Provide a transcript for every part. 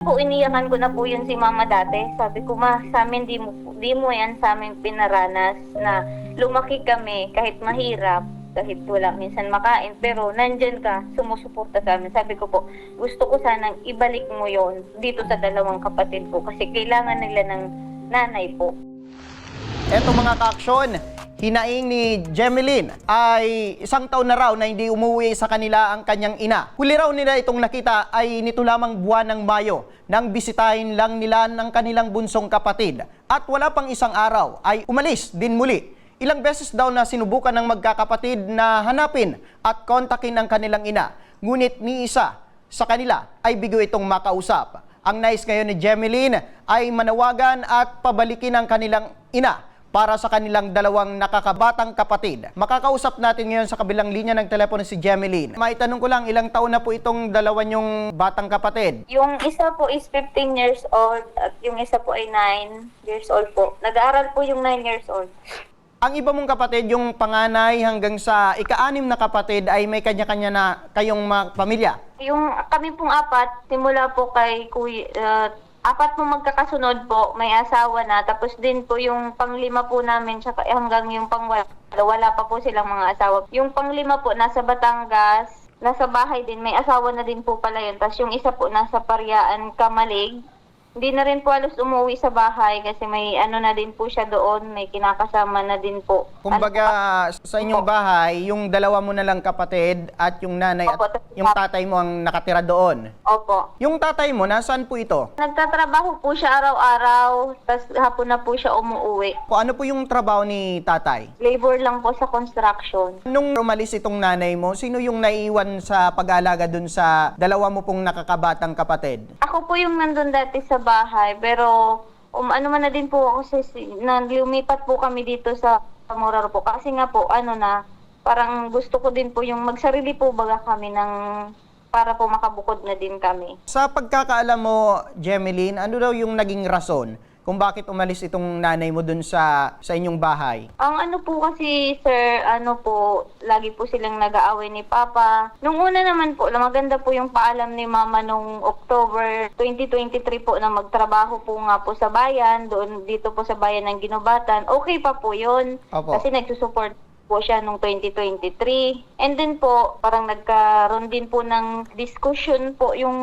Po, iniyakan ko na po yun si mama dati. Sabi ko, ma, sa amin di mo, di mo yan sa amin pinaranas na lumaki kami kahit mahirap, kahit wala minsan makain, pero nandyan ka, sumusuporta sa amin. Sabi ko po, gusto ko sanang ibalik mo yon dito sa dalawang kapatid ko kasi kailangan nila ng nanay po. Eto mga kaaksyon, hinaing ni Jemeline ay isang taon na raw na hindi umuwi sa kanila ang kanyang ina. Huli raw nila itong nakita ay nito lamang buwan ng Mayo nang bisitahin lang nila ng kanilang bunsong kapatid. At wala pang isang araw ay umalis din muli. Ilang beses daw na sinubukan ng magkakapatid na hanapin at kontakin ang kanilang ina. Ngunit ni isa sa kanila ay bigo itong makausap. Ang nais ngayon ni Jemeline ay manawagan at pabalikin ang kanilang ina para sa kanilang dalawang nakakabatang kapatid. Makakausap natin ngayon sa kabilang linya ng telepono si Jemeline. Maitanong ko lang, ilang taon na po itong dalawa niyong batang kapatid? Yung isa po is 15 years old at yung isa po ay 9 years old po. Nag-aaral po yung 9 years old. Ang iba mong kapatid, yung panganay hanggang sa ika-anim na kapatid ay may kanya-kanya na kayong mga pamilya. Yung kami pong apat, simula po kay kuya, uh, apat po magkakasunod po, may asawa na. Tapos din po yung panglima po namin, tsaka hanggang yung pangwala, wala pa po silang mga asawa. Yung panglima po nasa Batangas, nasa bahay din, may asawa na din po pala yun. Tapos yung isa po nasa Pariaan, Kamalig. Hindi na rin po halos umuwi sa bahay kasi may ano na din po siya doon, may kinakasama na din po. Kumbaga, Ano sa inyong bahay, yung dalawa mo na lang kapatid at yung nanay at Opo. yung tatay mo ang nakatira doon. Opo. Yung tatay mo, nasaan po ito? Nagtatrabaho po siya araw-araw, tapos hapon na po siya umuwi. Kung ano po yung trabaho ni tatay? Labor lang po sa construction. Nung umalis itong nanay mo, sino yung naiwan sa pag-aalaga dun sa dalawa mo pong nakakabatang kapatid? Ako po yung nandun dati sa bahay, pero um, ano man na din po ako sa, na lumipat po kami dito sa Morar po. Kasi nga po, ano na, parang gusto ko din po yung magsarili po baga kami ng para po makabukod na din kami. Sa pagkakaalam mo, Jemeline, ano daw yung naging rason kung bakit umalis itong nanay mo dun sa, sa inyong bahay? Ang ano po kasi, sir, ano po, lagi po silang nag-aaway ni Papa. Nung una naman po, maganda po yung paalam ni Mama nung October 2023 po na magtrabaho po nga po sa bayan, doon dito po sa bayan ng Ginobatan. Okay pa po yun. Opo. Kasi nagsusupport po siya nung 2023. And then po, parang nagkaroon din po ng discussion po yung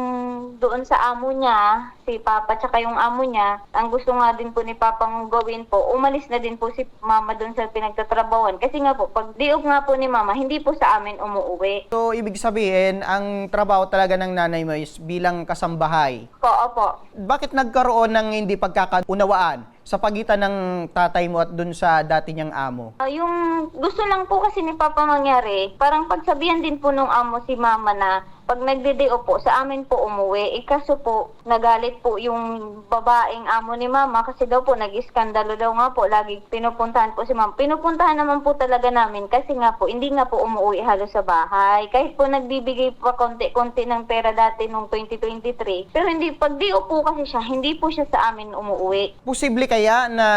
doon sa amo niya, si Papa tsaka yung amo niya. Ang gusto nga din po ni Papang gawin po, umalis na din po si Mama doon sa pinagtatrabawan. Kasi nga po, pag diog nga po ni Mama, hindi po sa amin umuuwi. So, ibig sabihin, ang trabaho talaga ng nanay mo is bilang kasambahay. Po, opo. Bakit nagkaroon ng hindi pagkakaunawaan sa pagitan ng tatay mo at dun sa dati niyang amo? Ah, yung gusto lang po kasi ni Papa mangyari, parang pagsabihan din po nung amo si Mama na pag nagde-DO po, sa amin po umuwi. Eh, kaso po, nagalit po yung babaeng amo ni Mama kasi daw po nag-iskandalo daw nga po. Lagi pinupuntahan po si Mama. Pinupuntahan naman po talaga namin kasi nga po, hindi nga po umuwi halos sa bahay. Kahit po nagbibigay pa konti-konti ng pera dati nung 2023. Pero hindi, pag DO po kasi siya, hindi po siya sa amin umuwi. Posible kaya na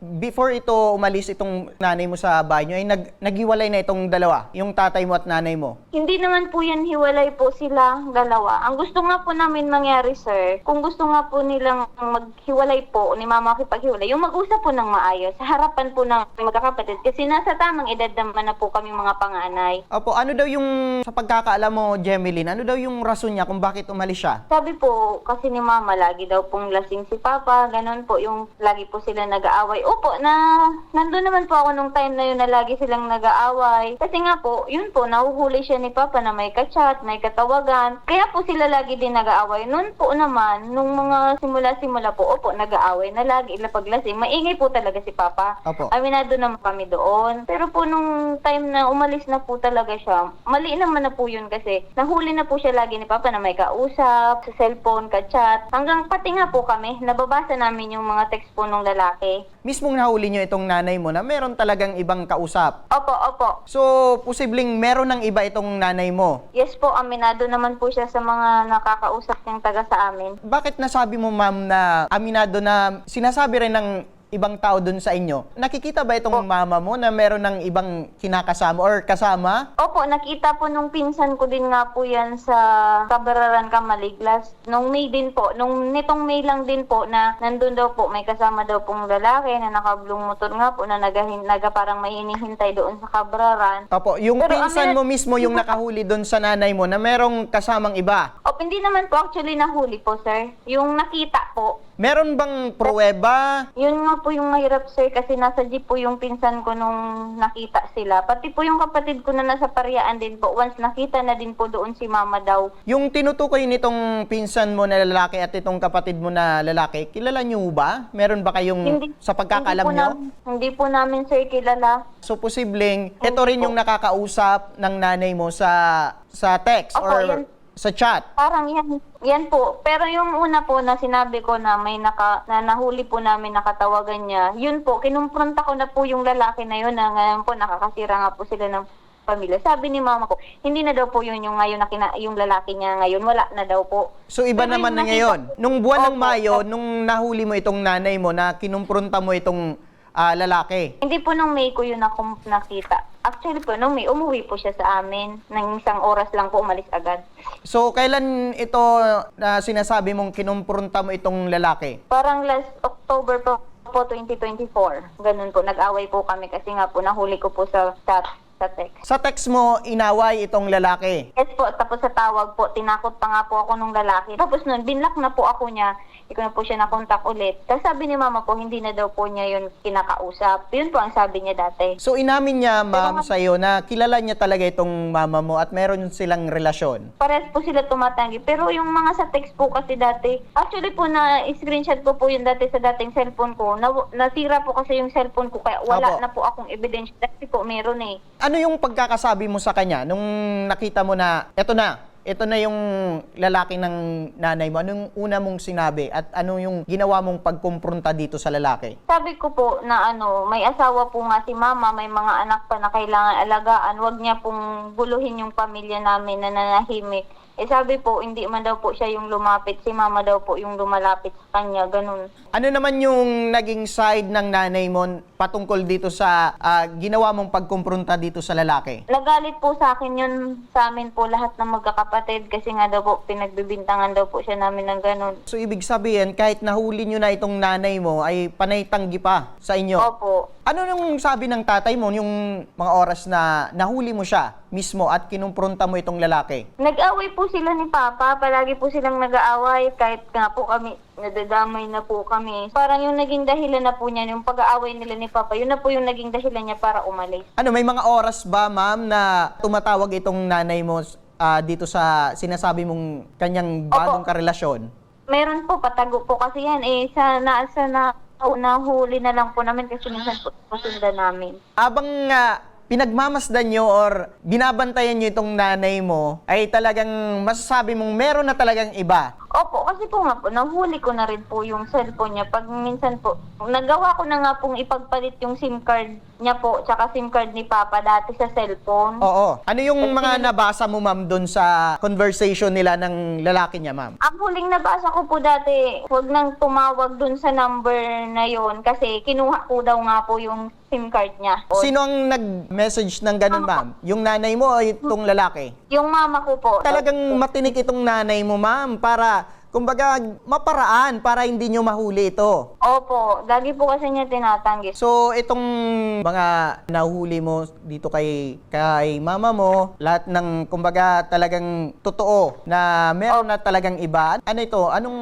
before ito umalis itong nanay mo sa bahay niyo ay nag, naghiwalay na itong dalawa, yung tatay mo at nanay mo? Hindi naman po yan hiwalay po sila dalawa. Ang gusto nga po namin mangyari, sir, kung gusto nga po nilang maghiwalay po, ni mama makipaghiwalay, yung mag-usap po ng maayos, sa harapan po ng magkakapatid. Kasi nasa tamang edad naman na po kami mga panganay. Opo, ano daw yung, sa pagkakaalam mo, Jemeline, ano daw yung rason niya kung bakit umalis siya? Sabi po, kasi ni mama, lagi daw pong lasing si papa, ganun po, yung lagi po sila nag-aaway. Opo, na, nandun naman po ako nung time na yun na lagi silang nag-aaway. Kasi nga po, yun po, nahuhuli siya ni papa na may kachat, may katawagan. Kaya po sila lagi din nag-aaway. Noon po naman, nung mga simula-simula po, opo, nag-aaway na lagi ila paglasing. Maingay po talaga si papa. Opo. Aminado naman kami doon. Pero po nung time na umalis na po talaga siya, mali naman na po yun kasi nahuli na po siya lagi ni Papa na may kausap, sa cellphone, ka-chat. Hanggang pati nga po kami, nababasa namin yung mga text po nung lalaki. Mismong nahuli niyo itong nanay mo na meron talagang ibang kausap. Opo, opo. So, posibleng meron ng iba itong nanay mo. Yes po, aminado naman po siya sa mga nakakausap niyang taga sa amin. Bakit nasabi mo, ma'am, na aminado na sinasabi rin ng ibang tao dun sa inyo. Nakikita ba itong mama mo na meron ng ibang kinakasama or kasama? Opo, nakita po nung pinsan ko din nga po yan sa Kabararan Kamaliglas. Nung May din po, nung nitong May lang din po na nandun daw po, may kasama daw pong lalaki na nakablong motor nga po na nagahin, naga parang may hinihintay doon sa Kabararan. Opo, yung Pero, pinsan Amir- mo mismo yung nakahuli dun sa nanay mo na merong kasamang iba. Hindi naman po actually nahuli po, sir. Yung nakita po, Meron bang pruweba? Yun nga po yung mahirap sir kasi nasa jeep po yung pinsan ko nung nakita sila. Pati po yung kapatid ko na nasa pariaan din po. Once nakita na din po doon si mama daw. Yung tinutukoy nitong pinsan mo na lalaki at itong kapatid mo na lalaki, kilala niyo ba? Meron ba kayong sa pagkakalam hindi po niyo? nam- hindi po namin sir kilala. So posibleng ito rin yung nakakausap ng nanay mo sa sa text Opo, or yan. Sa chat. Parang yan, yan po. Pero yung una po na sinabi ko na may naka, na nahuli po namin nakatawagan niya, yun po, kinumpronta ko na po yung lalaki na yun na ngayon po nakakasira nga po sila ng pamilya. Sabi ni mama ko, hindi na daw po yun yung ngayon na kina, yung lalaki niya ngayon, wala na daw po. So iba Pero naman na ngayon. Nung buwan ng. Mayo, nung nahuli mo itong nanay mo na kinumpronta mo itong ah, lalaki. Hindi po nung May ko yun ako nakita. Actually po, nung May, umuwi po siya sa amin. Nang isang oras lang po, umalis agad. So kailan ito na sinasabi mong kinumpronta mo itong lalaki? Parang last October po, po 2024. Ganun po, nag-away po kami kasi nga po, nahuli ko po sa chat, sa text. Sa text mo, inaway itong lalaki. Yes po, tapos sa tawag po, tinakot pa nga po ako nung lalaki. Tapos nun, binlock na po ako niya. Hindi ko na po siya nakontak ulit. Tapos sabi ni mama po, hindi na daw po niya yun kinakausap. Yun po ang sabi niya dati. So inamin niya, ma'am, Pero- sa iyo na kilala niya talaga itong mama mo at meron silang relasyon. Parehas po sila tumatanggi. Pero yung mga sa text po kasi dati, actually po na screenshot ko po yun dati sa dating cellphone ko. Na, nasira po kasi yung cellphone ko kaya wala Apo. na po akong ebidensya. Dati po meron eh. Ano yung pagkakasabi mo sa kanya nung nakita mo na eto na, ito na yung lalaki ng nanay mo? Anong una mong sinabi at ano yung ginawa mong pagkumpronta dito sa lalaki? Sabi ko po na ano, may asawa po nga si mama, may mga anak pa na kailangan alagaan. Huwag niya pong guluhin yung pamilya namin na nanahimik. Eh sabi po, hindi man daw po siya yung lumapit. Si mama daw po yung lumalapit sa kanya. Ganun. Ano naman yung naging side ng nanay mo patungkol dito sa ah, ginawa mong pagkumpronta dito sa lalaki? Nagalit po sa akin yun sa amin po lahat ng magkakapatid kasi nga daw po pinagbibintangan daw po siya namin ng ganun. So ibig sabihin, kahit nahuli nyo na itong nanay mo, ay panay tanggi pa sa inyo. Opo. Ano nung sabi ng tatay mo yung mga oras na nahuli mo siya mismo at kinumpronta mo itong lalaki? Nag-away po sila ni Papa. Palagi po silang nag-aaway kahit nga po kami, nadadamay na po kami. Parang yung naging dahilan na po niya, yung pag-aaway nila ni Papa, yun na po yung naging dahilan niya para umalis. Ano, may mga oras ba, ma'am, na tumatawag itong nanay mo ah, dito sa sinasabi mong kanyang bagong Opo. karelasyon? Meron po, patago po kasi yan eh. Sa, na, sa na, nahuli na lang po namin kasi minsan po pasundan namin. Abang ah, pinagmamasdan nyo or binabantayan nyo itong nanay mo, ay talagang masasabi mong meron na talagang iba. Opo, kasi po nga po, nahuli ko na rin po yung cellphone niya. Pag minsan po, nagawa ko na nga pong ipagpalit yung SIM card niya po, tsaka SIM card ni Papa dati sa cellphone. Oo. Ano yung mga nabasa mo, ma'am, doon sa conversation nila ng lalaki niya, ma'am? Ang huling nabasa ko po dati, huwag nang tumawag dun sa number na yon kasi kinuha ko daw nga po yung SIM card niya. O, Sino ang nag-message ng ganun, ma'am? Yung nanay mo o itong lalaki? yung mama ko po. Talagang matinik itong nanay mo, ma'am, para, kumbaga, maparaan para hindi nyo mahuli ito. Opo, lagi po kasi niya tinatanggi. So, itong mga nahuli mo dito kay, kay mama mo, lahat ng, kumbaga, talagang totoo na meron na talagang iba. Ano ito? Anong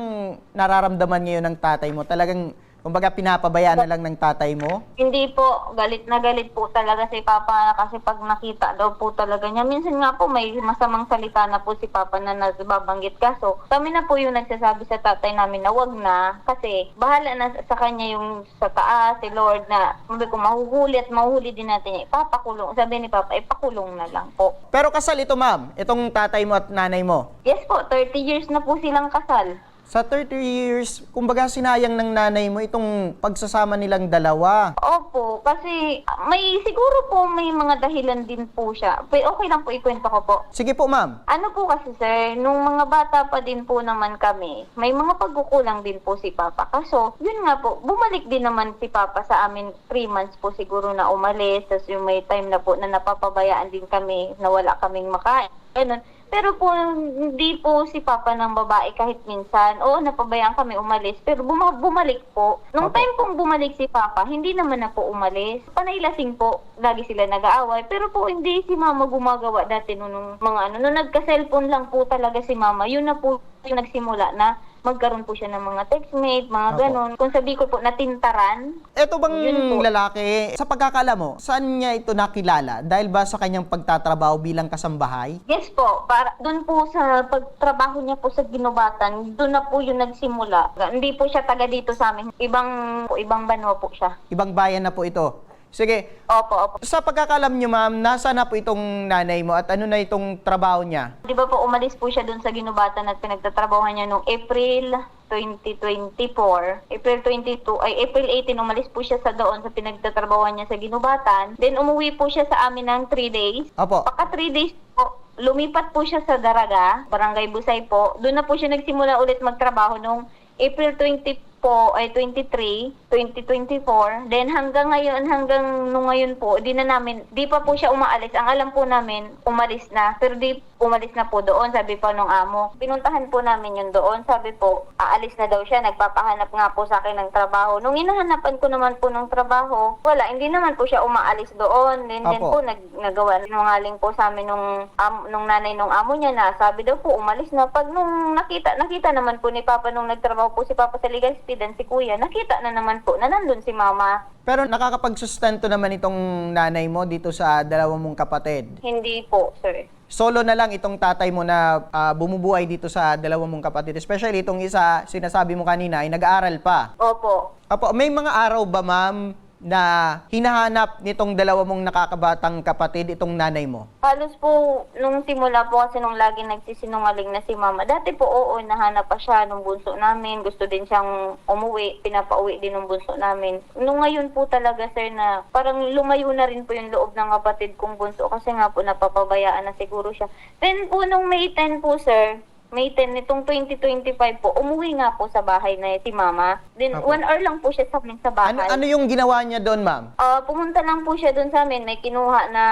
nararamdaman ngayon ng tatay mo? Talagang, kumbaga, pinapabayaan na lang ng tatay mo? Hindi po, galit na galit po talaga si Papa kasi pag nakita daw po talaga niya. Minsan nga po may masamang salita na po si Papa na nababanggit kaso kami na po yung nagsasabi sa tatay namin na wag na kasi bahala na sa kanya yung sa taas, si Lord na sabi ko mahuhuli at mahuhuli din natin. Ipapakulong. Sabi ni Papa, ipakulong na lang po. Pero kasal ito, ma'am. Itong tatay mo at nanay mo. Yes po, 30 years na po silang kasal. Sa 30 years, kumbaga sinayang ng nanay mo itong pagsasama nilang dalawa. Opo, kasi may siguro po may mga dahilan din po siya. Pe- Okay lang po ikwento ko po. Sige po, ma'am. Ano po kasi sir, nung mga bata pa din po naman kami, may mga pagkukulang din po si Papa. Kaso, yun nga po, bumalik din naman si Papa sa amin 3 months po siguro na umalis. Tapos yung may time na po na napapabayaan din kami na wala kaming makain. Ganun. Pero po, hindi po si Papa ng babae kahit minsan. Oo, napabayaan kami umalis. Pero buma- bumalik po. Nung Opo. time pong bumalik si Papa, hindi naman na po umalis. Panay lasing po. Lagi sila nag-aaway. Pero po, hindi si Mama gumagawa dati nung, nung mga ano. Nung nagka-cellphone lang po talaga si Mama, yun na po yung nagsimula na magkaroon po siya ng mga textmate, mga Opo. ganun. Kung sabi ko po, natintaran, Ito bang Yun po. lalaki, sa pagkakala mo, saan niya ito nakilala? Dahil ba sa kanyang pagtatrabaho bilang kasambahay? Yes po, para doon po sa pagtrabaho niya po sa ginubatan, doon na po yung nagsimula. Hindi po siya taga dito sa amin. Ibang ibang banwa po siya. Ibang bayan na po ito. Sige, Opo, opo. sa pagkakalam niyo ma'am, nasa na po itong nanay mo at ano na itong trabaho niya? Di ba po umalis po siya doon sa ginubatan at pinagtatrabahoan niya noong April 2024. April 22, ay April 18 umalis po siya sa doon sa pinagtatrabahoan niya sa ginubatan. Then umuwi po siya sa amin ng 3 days. Opo. Pagka 3 days po, lumipat po siya sa Daraga, Barangay Busay po. Doon na po siya nagsimula ulit magtrabaho nung April 20 po, ay 23, 2024. Then hanggang ngayon, hanggang nung ngayon po, di na namin, di pa po siya umaalis. Ang alam po namin, umalis na. Pero di umalis na po doon, sabi pa nung amo. Pinuntahan po namin yun doon. Sabi po, aalis na daw siya. Nagpapahanap nga po sa akin ng trabaho. Nung inahanapan ko naman po ng trabaho, wala, hindi naman po siya umaalis doon. Then, then Apo. po, nag, nagawa nungaling po sa amin nung, am, nung nanay nung amo niya na sabi daw po umalis na. Pag nung nakita, nakita naman po ni Papa nung nagtrabaho po si Papa sa Legazpi dan si Kuya, nakita na naman po na nandun si Mama. Pero nakakapagsustento naman itong nanay mo dito sa dalawa mong kapatid. Hindi po, sir. Solo na lang itong tatay mo na ah, bumubuhay dito sa dalawa mong kapatid. Especially itong isa, sinasabi mo kanina, ay nag-aaral pa. Opo. Apo, may mga araw ba ma'am na hinahanap nitong dalawa mong nakakabatang kapatid itong nanay mo? Halos po, nung simula po kasi nung lagi nagsisinungaling na si Mama. Dati po, oo, nahanap pa siya nung bunso namin. Gusto din siyang umuwi. Pinapauwi din nung bunso namin. Nung ngayon po talaga, sir, na parang lumayo na rin po yung loob ng kapatid kong bunso kasi nga po napapabayaan na siguro siya. Then po, nung May 10 po, sir, May 10 nitong 2025 po, umuwi nga po sa bahay na si Mama. Then, Apo. one hour lang po siya sa amin sa bahay. Ano, ano yung ginawa niya doon ma'am? Ah, pumunta lang po siya doon sa amin. May kinuha na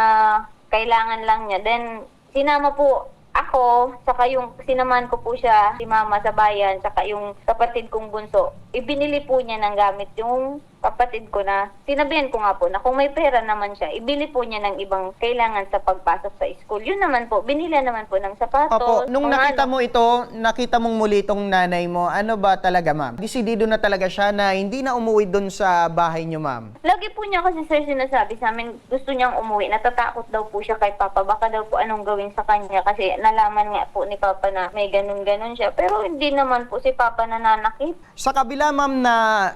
kailangan lang niya. Then, sinama po ako, saka yung sinaman ko po siya, si mama sa bayan, saka yung kapatid kong bunso. Ibinili po niya ng gamit yung kapatid ko na, sinabihan ko nga po na kung may pera naman siya, ibili po niya ng ibang kailangan sa pagpasok sa school. Yun naman po, binili naman po ng sapatos. Opo, nung kung nakita ano. mo ito, nakita mong muli itong nanay mo, ano ba talaga ma'am? Desidido na talaga siya na hindi na umuwi doon sa bahay niyo ma'am. Lagi po niya kasi sir sinasabi sa amin, gusto niyang umuwi. Natatakot daw po siya kay Papa. Baka daw po anong gawin sa kanya kasi nalaman nga po ni Papa na may ganun-ganun siya. Pero hindi naman po si Papa nananakit. Sa kabila ma'am na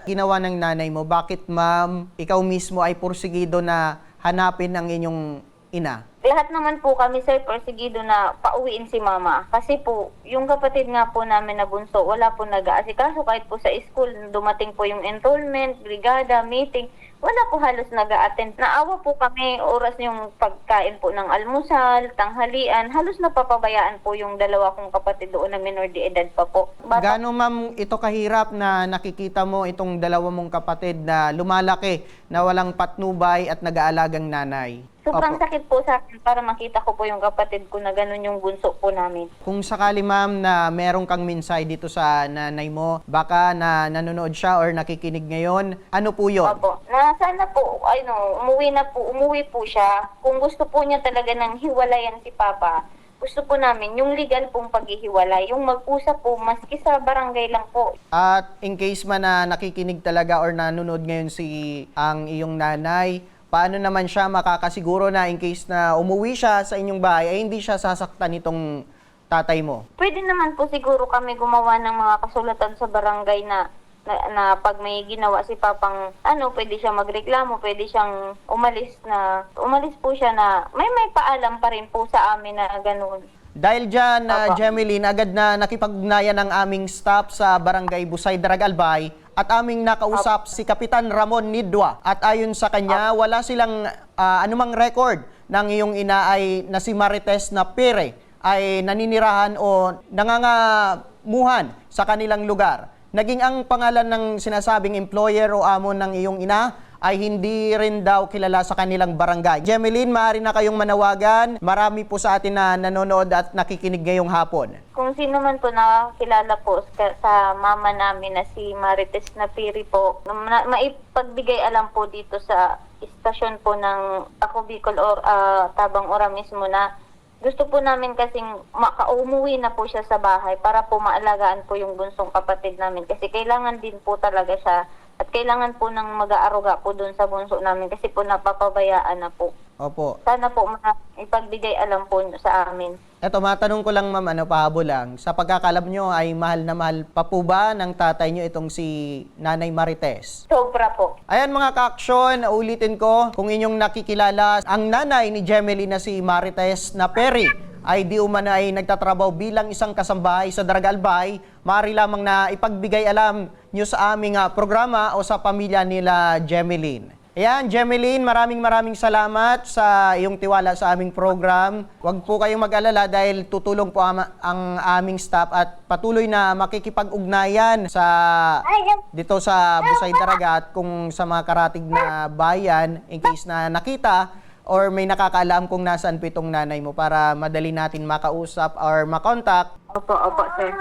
ginawa ng nanay mo, bakit ma'am ikaw mismo ay porsigido na hanapin ang inyong ina? Lahat naman po kami sir persigido na pauwiin si Mama. Kasi po, yung kapatid nga po namin na bunso, wala po nag-aasikaso kahit po sa school. Dumating po yung enrollment, brigada, meeting. Wala po halos nag-a-attend. Naawa po kami oras yung pagkain po ng almusal, tanghalian. Halos napapabayaan po yung dalawa kong kapatid doon na minor de edad pa po. Bata Gano'n ma'am ito kahirap na nakikita mo itong dalawa mong kapatid na lumalaki na walang patnubay at nag-aalagang nanay? Sobrang Opo. sakit po sa akin para makita ko po yung kapatid ko na ganun yung bunso po namin. Kung sakali ma'am na meron kang minsay dito sa nanay mo, baka na nanonood siya or nakikinig ngayon, ano po yun? Opo. Na sana po, ano, umuwi na po, umuwi po siya. Kung gusto po niya talaga ng hiwalayan si Papa, gusto po namin yung legal pong paghihiwalay, yung mag-usap po, maski sa barangay lang po. At in case man na nakikinig talaga or nanonood ngayon si ang iyong nanay, paano naman siya makakasiguro na in case na umuwi siya sa inyong bahay ay hindi siya sasaktan nitong tatay mo? Pwede naman po siguro kami gumawa ng mga kasulatan sa barangay na na, na pag may ginawa si Papang ano, pwede siya magreklamo, pwede siyang umalis na umalis po siya na may may paalam pa rin po sa amin na ganoon. Dahil dyan, uh. Jemeline, agad na nakipag-ugnayan ang aming staff sa Barangay Busay, Daragalbay at aming nakausap si Kapitan Ramon Nidwa. At ayon sa kanya, wala silang ah, anumang record ng iyong ina ay na si Marites na Pere ay naninirahan o nangangamuhan sa kanilang lugar. Naging ang pangalan ng sinasabing employer o amo ng iyong ina ay hindi rin daw kilala sa kanilang barangay. Jemeline, maaari na kayong manawagan. Marami po sa atin na nanonood at nakikinig ngayong hapon. Kung sino man po na kilala po sa, mama namin na si Marites na Piri po, na, maipagbigay alam po dito sa istasyon po ng Ako or ah, Tabang Ora mismo na gusto po namin kasing makaumuwi na po siya sa bahay para po maalagaan po yung bunsong kapatid namin kasi kailangan din po talaga siya at kailangan po ng mag-aaruga po doon sa bunso namin kasi po napapabayaan na po. Opo. Sana po ipagbigay alam po sa amin. Eto, matanong ko lang ma'am, ano, pahabo lang. Sa pagkakalam nyo ay mahal na mahal pa po ba ng tatay nyo itong si Nanay Marites? Sobra po. Ayan mga ka-aksyon, ulitin ko, kung inyong nakikilala, ang nanay ni Gemily na si Marites na Perry ay di umano ay nagtatrabaho bilang isang kasambahay sa Daragalbay, maaari lamang na ipagbigay alam nyo sa aming ah, programa o sa pamilya nila Gemeline. Ayan, Gemeline, maraming maraming salamat sa iyong tiwala sa aming program. Huwag po kayong mag-alala dahil tutulong po ama- ang aming staff at patuloy na makikipag-ugnayan sa dito sa Busay Daragat kung sa mga karatig na bayan in case na nakita or may nakakaalam kung nasaan po itong nanay mo para madali natin makausap or makontak Opo, opo, sir.